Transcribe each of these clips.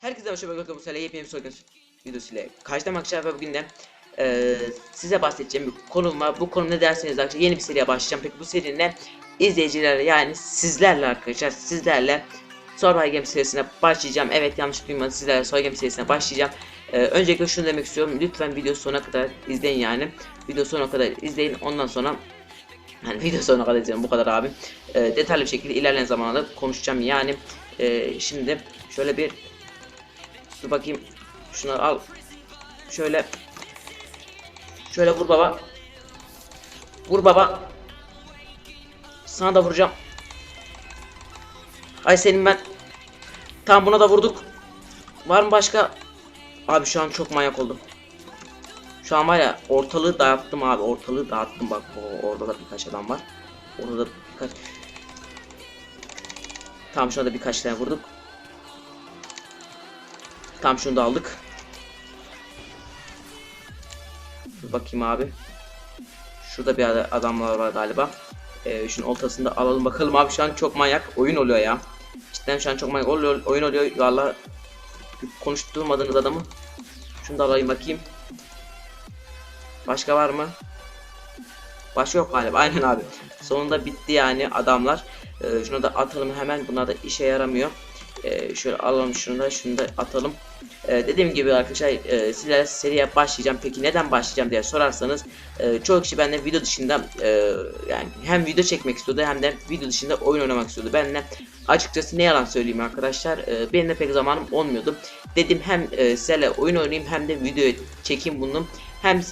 Herkese hoş bulduk. Bu sene yepyeni bir soygun videosu ile karşılamak arkadaşlar ve bugün de eee, size bahsedeceğim bir konum var. Bu konu ne derseniz arkadaşlar yeni bir seriye başlayacağım. Peki bu serinin izleyicilerle yani sizlerle arkadaşlar sizlerle Survival Game serisine başlayacağım. Evet yanlış duymadınız sizlerle Survival Game serisine başlayacağım. Eee, öncelikle şunu demek istiyorum. Lütfen video sonuna kadar izleyin yani. Video sonuna kadar izleyin. Ondan sonra yani video sonuna kadar izleyin bu kadar abi. Eee, detaylı bir şekilde ilerleyen zamanlarda konuşacağım yani. Eee, şimdi şöyle bir Dur bakayım. Şunu al. Şöyle. Şöyle vur baba. Vur baba. Sana da vuracağım. Ay senin ben. Tamam buna da vurduk. Var mı başka? Abi şu an çok manyak oldum. Şu an var ya ortalığı dağıttım abi. Ortalığı dağıttım bak. O, orada da birkaç adam var. Orada da birkaç. Tamam şuna da birkaç tane vurduk. Tam şunu da aldık. Dur bakayım abi. Şurada bir ad- adamlar var galiba. Ee, şunun ortasında alalım bakalım abi şu an çok manyak oyun oluyor ya. Cidden şu an çok manyak oluyor, oyun oluyor. Valla konuşturmadığınız adamı. Şunu da alayım bakayım. Başka var mı? Başka yok galiba. Aynen abi. Sonunda bitti yani adamlar. Ee, şunu da atalım hemen. Bunlar da işe yaramıyor. Ee, şöyle alalım şunu da şunu da atalım. Ee, dediğim gibi arkadaşlar e, sizlerle seriye başlayacağım. Peki neden başlayacağım diye sorarsanız e, çoğu kişi benden video dışında e, yani hem video çekmek istiyordu hem de video dışında oyun oynamak istiyordu. Ben açıkçası ne yalan söyleyeyim arkadaşlar e, benim de pek zamanım olmuyordu. Dedim hem e, sizlerle oyun oynayayım hem de video çekeyim bunu. Hem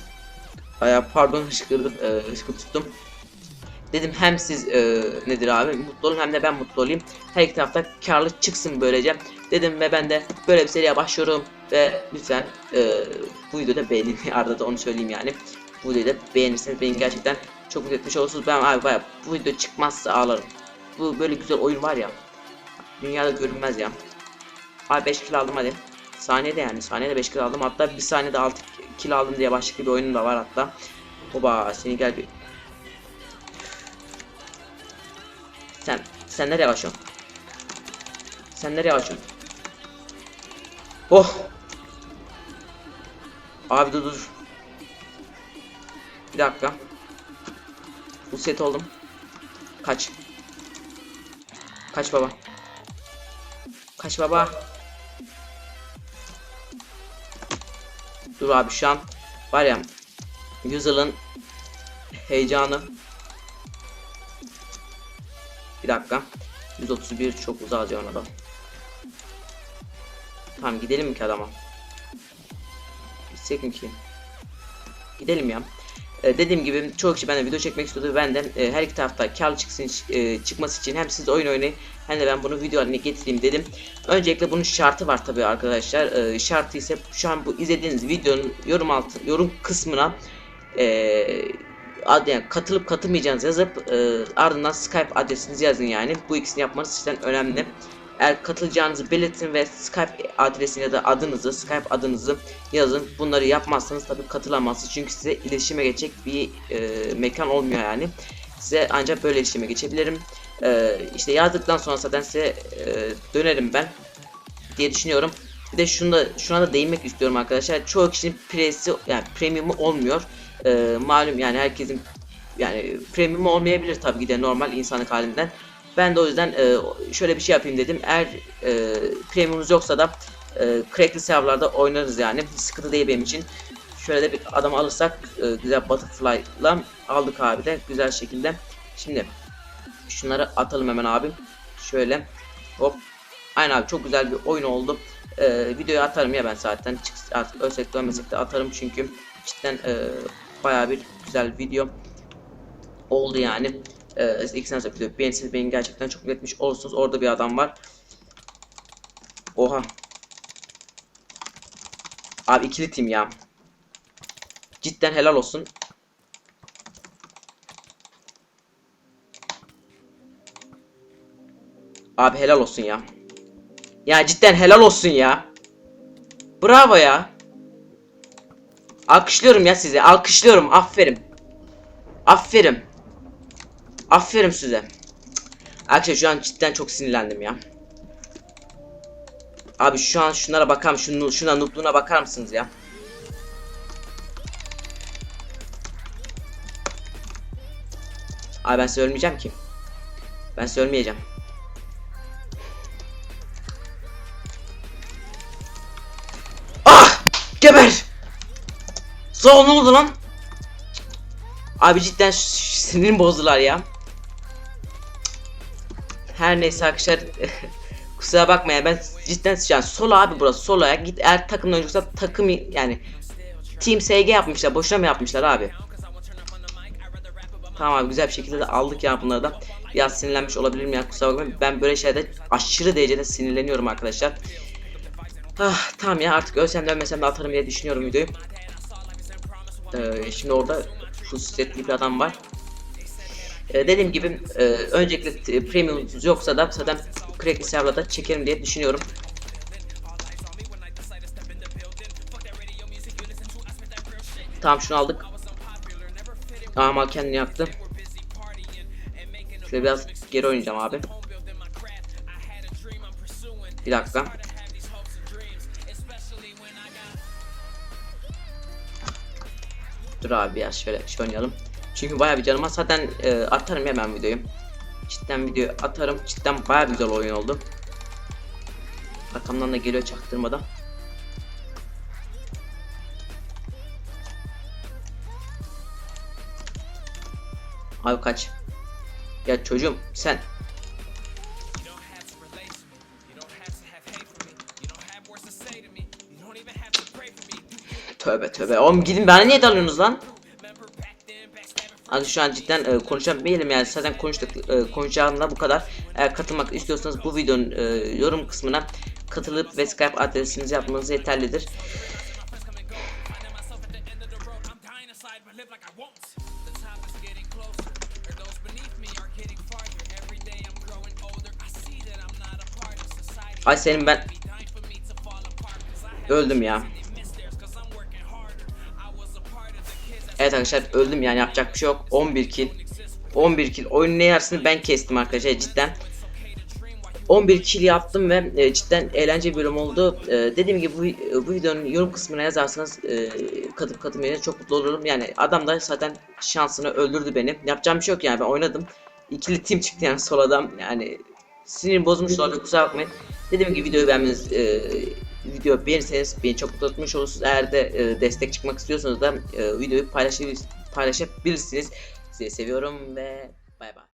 Ay, pardon hışkırdım e, hışkı tuttum. Dedim hem siz e, nedir abi mutlu olun hem de ben mutlu olayım. Her iki tarafta karlı çıksın böylece. Dedim ve ben de böyle bir seriye başlıyorum. Ve lütfen e, bu videoda beğenin. Arada da onu söyleyeyim yani. Bu videoda beğenirseniz beni gerçekten çok mutlu etmiş olursunuz. Ben abi baya bu video çıkmazsa ağlarım. Bu böyle güzel oyun var ya. Dünyada görünmez ya. Abi 5 kill aldım hadi. Saniyede yani. Saniyede 5 kill aldım. Hatta bir saniyede 6 kill aldım diye başka bir oyunum da var hatta. Oba seni gel bir Sen nereye kaçıyorsun? Sen nereye kaçıyorsun? Oh. Abi dur dur. Bir dakika. Bu set oldum. Kaç. Kaç baba. Kaç baba. Dur abi şu an var ya Yüzyılın heyecanı bir dakika. 131 çok uzağa alıyor adam. Tamam gidelim mi ki adama? Gitsek ki? Gidelim ya. Ee, dediğim gibi çok kişi benden video çekmek istiyordu. Ben de e, her iki tarafta kar çıksın e, çıkması için hem siz oyun oynayın hem de ben bunu video haline getireyim dedim. Öncelikle bunun şartı var tabii arkadaşlar. Ee, şartı ise şu an bu izlediğiniz videonun yorum altı yorum kısmına e, ad yani katılıp katılmayacağınızı yazıp e, ardından Skype adresinizi yazın yani. Bu ikisini yapmanız sizden önemli. Eğer katılacağınızı belirtin ve Skype adresini ya da adınızı, Skype adınızı yazın. Bunları yapmazsanız tabii katılamazsınız. Çünkü size iletişime geçecek bir e, mekan olmuyor yani. Size ancak böyle iletişime geçebilirim. E, işte yazdıktan sonra zaten size e, dönerim ben diye düşünüyorum. Bir de şunu şuna da değinmek istiyorum arkadaşlar. Çoğu kişinin presi yani premiumu olmuyor. E, malum yani herkesin yani premium olmayabilir tabii ki de normal insanlık halinden. Ben de o yüzden e, şöyle bir şey yapayım dedim. Eğer e, premiumunuz yoksa da e, crackli serverlarda oynarız yani. Sıkıntı değil benim için. Şöyle de bir adam alırsak e, güzel butterfly'la aldık abi de güzel şekilde. Şimdi şunları atalım hemen abi. Şöyle hop. Aynen abi çok güzel bir oyun oldu. E, videoyu atarım ya ben zaten. Çık, artık ölsek de atarım çünkü cidden e, bayağı bir güzel video oldu yani. Ee, ilk sene video beğenirseniz beni gerçekten çok etmiş olursunuz. Orada bir adam var. Oha. Abi ikili tim ya. Cidden helal olsun. Abi helal olsun ya. Ya cidden helal olsun ya. Bravo ya. Alkışlıyorum ya size. Alkışlıyorum. Aferin. Aferin. Aferin size. Arkadaşlar şu an cidden çok sinirlendim ya. Abi şu an şunlara bakar mısın? Şunu, şuna noobluğuna bakar mısınız ya? Abi ben size ölmeyeceğim ki. Ben size ölmeyeceğim. Ah! Geber! Sağ ne oldu lan? Abi cidden sinirim bozdular ya. Her neyse arkadaşlar kusura bakmayın ben cidden yani solo abi burası soloya git eğer takım oyuncuysa takım yani Team SG yapmışlar boşuna mı yapmışlar abi? Tamam abi güzel bir şekilde de aldık ya bunları da. Biraz sinirlenmiş olabilirim ya kusura bakmayın. Ben böyle şeylerde aşırı derecede sinirleniyorum arkadaşlar. Ah, tamam ya artık ölsem de ölmesem de atarım diye düşünüyorum videoyu. Ee, şimdi orada full setli bir adam var. Ee, dediğim gibi e, öncelikle e, premium yoksa da zaten crackli serverda çekerim diye düşünüyorum. Tamam şunu aldık. Mal kendini yaktı. Şöyle biraz geri oynayacağım abi. Bir dakika. Dur abi ya şöyle şey oynayalım. Çünkü bayağı bir canım var. Zaten e, atarım hemen videoyu. Cidden video atarım. Cidden bayağı güzel oyun oldu. Arkamdan da geliyor çaktırmadan. Abi kaç. Ya çocuğum sen Tövbe tövbe. Oğlum gidin bana niye dalıyorsunuz lan? Hadi şu an cidden e, konuşamayalım yani zaten konuştuk e, konuşacağımda bu kadar. Eğer katılmak istiyorsanız bu videonun e, yorum kısmına katılıp ve Skype adresinizi yapmanız yeterlidir. Ay senin ben öldüm ya. Evet arkadaşlar öldüm yani yapacak bir şey yok. 11 kill. 11 kill. Oyunun ne yarısını ben kestim arkadaşlar cidden. 11 kill yaptım ve e, cidden eğlenceli bir bölüm oldu. E, dediğim gibi bu, bu videonun yorum kısmına yazarsanız e, katıp katılmayı çok mutlu olurum. Yani adam da zaten şansını öldürdü beni. Yapacağım bir şey yok yani ben oynadım. İkili team çıktı yani sol adam. Yani sinirim bozmuş olabilir kusura bakmayın. Dediğim gibi videoyu beğenmeniz e, video beğenirseniz beni çok mutlu etmiş olursunuz. Eğer de e, destek çıkmak istiyorsanız da e, videoyu paylaşabilir, paylaşabilirsiniz. Sizi seviyorum ve bay bay.